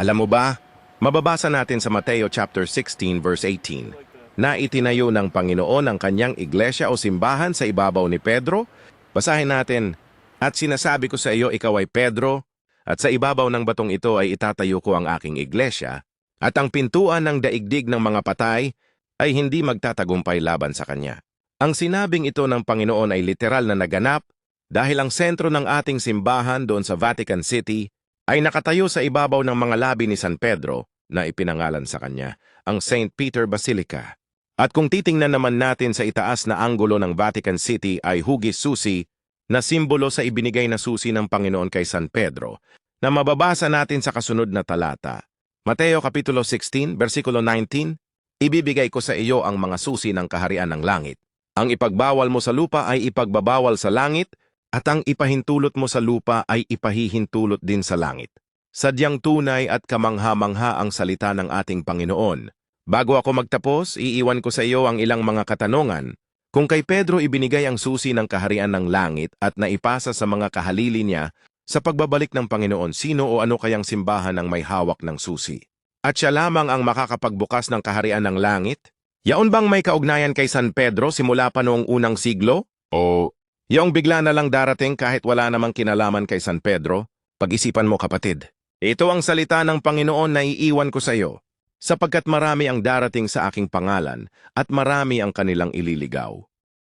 Alam mo ba, mababasa natin sa Mateo chapter 16 verse 18 na itinayo ng Panginoon ang kanyang iglesia o simbahan sa ibabaw ni Pedro. Basahin natin, At sinasabi ko sa iyo, ikaw ay Pedro, at sa ibabaw ng batong ito ay itatayo ko ang aking iglesia, at ang pintuan ng daigdig ng mga patay ay hindi magtatagumpay laban sa kanya. Ang sinabing ito ng Panginoon ay literal na naganap dahil ang sentro ng ating simbahan doon sa Vatican City ay nakatayo sa ibabaw ng mga labi ni San Pedro na ipinangalan sa kanya, ang St. Peter Basilica. At kung titingnan naman natin sa itaas na anggulo ng Vatican City ay hugis susi na simbolo sa ibinigay na susi ng Panginoon kay San Pedro na mababasa natin sa kasunod na talata. Mateo Kapitulo 16, versikulo 19, Ibibigay ko sa iyo ang mga susi ng kaharian ng langit. Ang ipagbawal mo sa lupa ay ipagbabawal sa langit, at ang ipahintulot mo sa lupa ay ipahihintulot din sa langit. Sadyang tunay at kamangha-mangha ang salita ng ating Panginoon. Bago ako magtapos, iiwan ko sa iyo ang ilang mga katanungan. Kung kay Pedro ibinigay ang susi ng kaharian ng langit at naipasa sa mga kahalili niya, sa pagbabalik ng Panginoon, sino o ano kayang simbahan ang may hawak ng susi? At siya lamang ang makakapagbukas ng kaharian ng langit? Yaon bang may kaugnayan kay San Pedro simula pa noong unang siglo? O yaong bigla na lang darating kahit wala namang kinalaman kay San Pedro? Pag-isipan mo kapatid. Ito ang salita ng Panginoon na iiwan ko sa iyo, sapagkat marami ang darating sa aking pangalan at marami ang kanilang ililigaw.